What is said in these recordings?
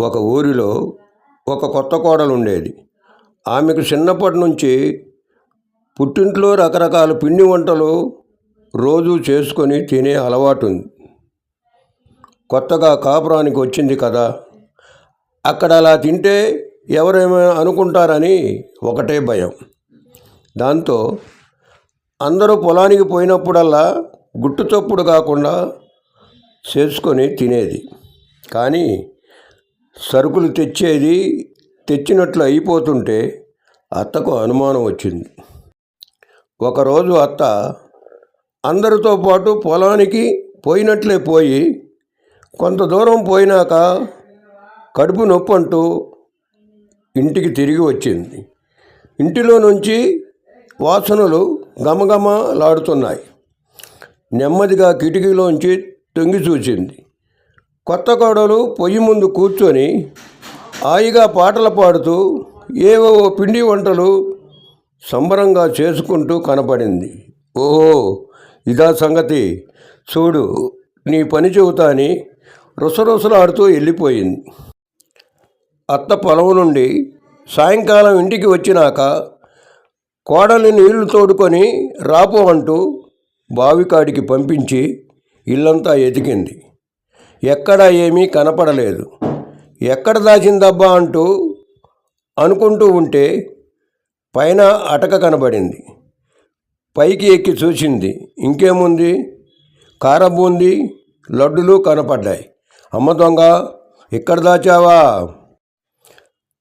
ఒక ఊరిలో ఒక కొత్త కోడలు ఉండేది ఆమెకు చిన్నప్పటి నుంచి పుట్టింట్లో రకరకాల పిండి వంటలు రోజు చేసుకొని తినే అలవాటు ఉంది కొత్తగా కాపురానికి వచ్చింది కదా అక్కడ అలా తింటే ఎవరేమైనా అనుకుంటారని ఒకటే భయం. దాంతో అందరూ పొలానికి పోయినప్పుడల్లా గుట్టు చప్పుడు కాకుండా చేసుకొని తినేది. కానీ సరుకులు తెచ్చేది తెచ్చినట్లు అయిపోతుంటే అత్తకు అనుమానం వచ్చింది. ఒకరోజు అత్త అందరితో పాటు పొలానికి పోయినట్లే పోయి కొంత దూరం పోయినాక కడుపు నొప్పి అంటూ ఇంటికి తిరిగి వచ్చింది. ఇంటిలో నుంచి వాసనలు గమగమలాడుతున్నాయి నెమ్మదిగా కిటికీలోంచి తొంగి చూసింది. కొత్త కోడలు పొయ్యి ముందు కూర్చొని హాయిగా పాటలు పాడుతూ ఏవో పిండి వంటలు సంబరంగా చేసుకుంటూ కనపడింది. ఓహో ఇదా సంగతి. చూడు నీ పని చెబుతా అని రుసరుసలాడుతూ వెళ్ళిపోయింది. అత్త పొలం నుండి సాయంకాలం ఇంటికి వచ్చినాక కోడలి నీళ్ళు తోడుకొని రాపో అంటూ బావికాడికి పంపించి ఇల్లంతా ఎతికింది. ఎక్కడా ఏమీ కనపడలేదు. ఎక్కడ దాచిందబ్బా అంటూ అనుకుంటూ ఉంటే పైన అటక కనబడింది. పైకి ఎక్కి చూసింది. ఇంకేముంది? కారబూంది లడ్డులు కనపడ్డాయి. అమ్మ దొంగ ఇక్కడ దాచావా?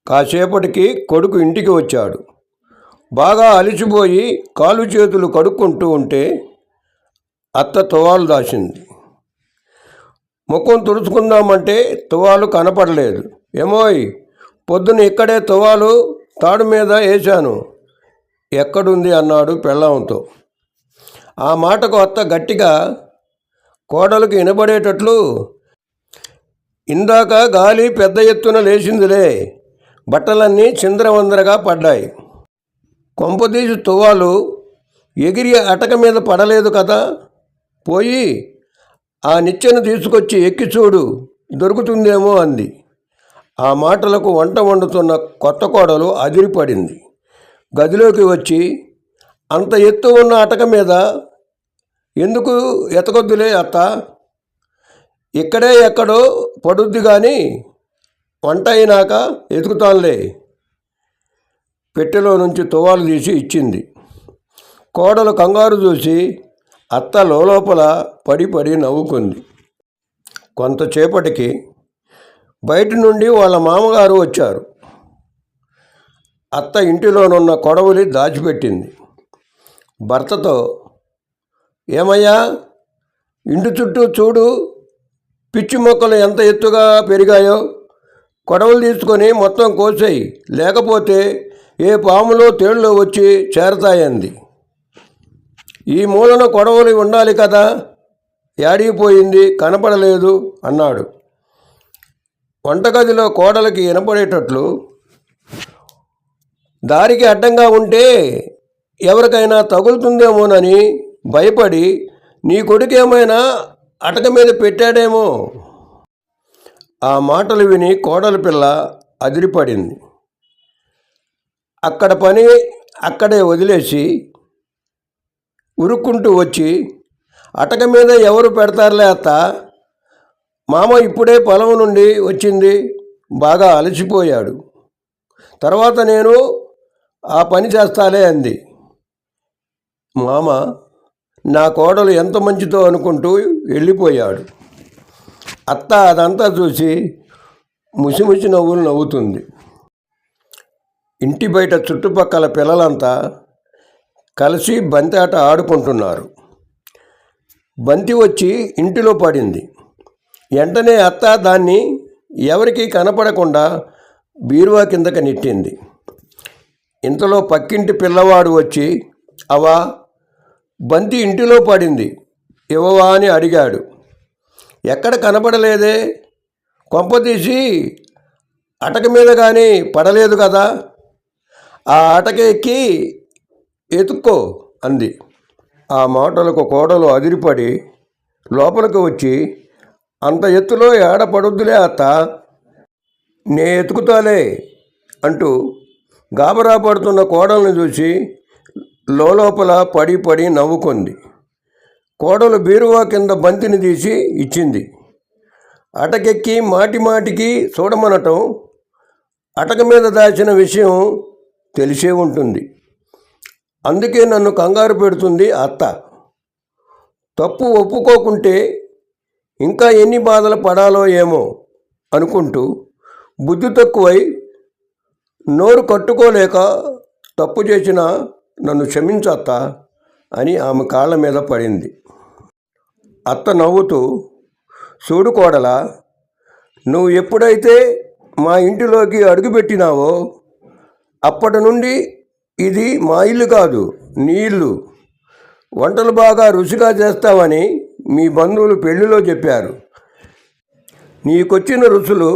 కాసేపటికి కొడుకు ఇంటికి వచ్చాడు. బాగా అలిచిపోయి కాలు చేతులు కడుక్కుంటూ ఉంటే అత్త తువాలు దాచింది. ముఖం తుడుచుకుందామంటే తువాలు కనపడలేదు. ఏమోయ్ పొద్దున ఇక్కడే తువాలు తాడు మీద వేశాను ఎక్కడుంది? అన్నాడు పెళ్ళాంతో. ఆ మాటకు అత్త గట్టిగా కోడలకు వినబడేటట్లు ఇందాక గాలి పెద్ద ఎత్తున లేచిందిలే. బట్టలన్నీ చిందరవందరగా పడ్డాయి. కొంపదీసి తువ్వాలు ఎగిరి అటక మీద పడలేదు కదా. పోయి ఆ నిచ్చెను తీసుకొచ్చి ఎక్కి చూడు దొరుకుతుందేమో అంది. ఆ మాటలకు వంట వండుతున్న కొత్త కోడలు అదిరిపడింది. గదిలోకి వచ్చి అంత ఎత్తు ఉన్న అటక మీద ఎందుకు ఎతకొద్దులే అత్త? ఇక్కడే ఎక్కడో పడుద్ది కానీ వంట అయినాక ఎతుకుతానులే. పెట్టెలో నుంచి తువాలు తీసి ఇచ్చింది. కోడలు కంగారు చూసి అత్త లోపల పడి పడి నవ్వుకుంది. కొంతసేపటికి బయట నుండి వాళ్ళ మామగారు వచ్చారు. అత్త ఇంటిలోనున్న కొడవలి దాచిపెట్టింది. భర్తతో ఏమయ్యా ఇంటి చుట్టూ చూడు పిచ్చి మొక్కలు ఎంత ఎత్తుగా పెరిగాయో. కొడవలు తీసుకొని మొత్తం కోసేయి లేకపోతే ఏ పాములో తేళ్ళు వచ్చి చేరతాయంది. ఈ మూలన కొడవలి ఉండాలి కదా. ఏడిగిపోయింది కనపడలేదు అన్నాడు. వంటగదిలో కోడలకి వినపడేటట్లు దారికి అడ్డంగా ఉంటే ఎవరికైనా తగులుతుందేమోనని భయపడి నీ కొడుకు ఏమైనా అటక మీద పెట్టాడేమో. ఆ మాటలు విని కోడలి పిల్ల అదిరిపడింది. అక్కడ పని అక్కడే వదిలేసి ఉరుక్కుంటూ వచ్చి అటక మీద ఎవరు పెడతారులే అత్త? మామ ఇప్పుడే పొలం నుండి వచ్చింది. బాగా అలసిపోయాడు. తర్వాత నేను ఆ పని చేస్తాలే అంది. మామ నా కోడలు ఎంత మంచిదో అనుకుంటూ వెళ్ళిపోయాడు. అత్త అదంతా చూసి ముసిముసి నవ్వులు నవ్వుతుంది. ఇంటి బయట చుట్టుపక్కల పిల్లలంతా కలిసి బంతి ఆట ఆడుకుంటున్నారు. బంతి వచ్చి ఇంటిలో పడింది. వెంటనే అత్త దాన్ని ఎవరికీ కనపడకుండా బీరువా కిందకి నెట్టింది. ఇంతలో పక్కింటి పిల్లవాడు వచ్చి అవా బంతి ఇంటిలో పడింది. ఇవ్వవా అని అడిగాడు. ఎక్కడ కనపడలేదే? కొంపతీసి అటక మీద కానీ పడలేదు కదా? ఆ అటక ఎక్కి ఎతుక్కో అంది. ఆ మాటలకు కోడలు అదిరిపడి లోపలికి వచ్చి అంత ఎత్తులో ఏడపడద్దులే అత్త. నే ఎతుకుతాలే అంటూ గాబరా పడుతున్న కోడల్ని చూసి లోపల పడి పడి నవ్వుకుంది. కోడలు బీరువా కింద బంతిని తీసి ఇచ్చింది. అటకెక్కి మాటి మాటికి చూడమనటం అటక మీద దాచిన విషయం తెలిసే ఉంటుంది. అందుకే నన్ను కంగారు పెడుతుంది అత్త. తప్పు ఒప్పుకోకుంటే ఇంకా ఎన్ని బాధలు పడాలో ఏమో అనుకుంటూ బుద్ధి తక్కువై నోరు కట్టుకోలేక తప్పు చేసిన నన్ను క్షమించత్త అని ఆమె కాళ్ళ మీద పడింది. అత్త నవ్వుతూ చూడు కోడలా నువ్వు ఎప్పుడైతే మా ఇంటిలోకి అడుగుపెట్టినావో అప్పటి నుండి ఇది మా ఇల్లు కాదు నీ ఇల్లు. వంటలు బాగా రుచిగా చేస్తావని మీ బంధువులు పెళ్ళిలో చెప్పారు. నీకొచ్చిన రుచులు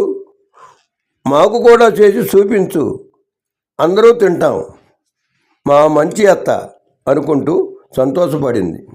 మాకు కూడా చేసి చూపించు. అందరూ తింటాం. మా మంచి అత్త అనుకుంటూ సంతోషపడింది.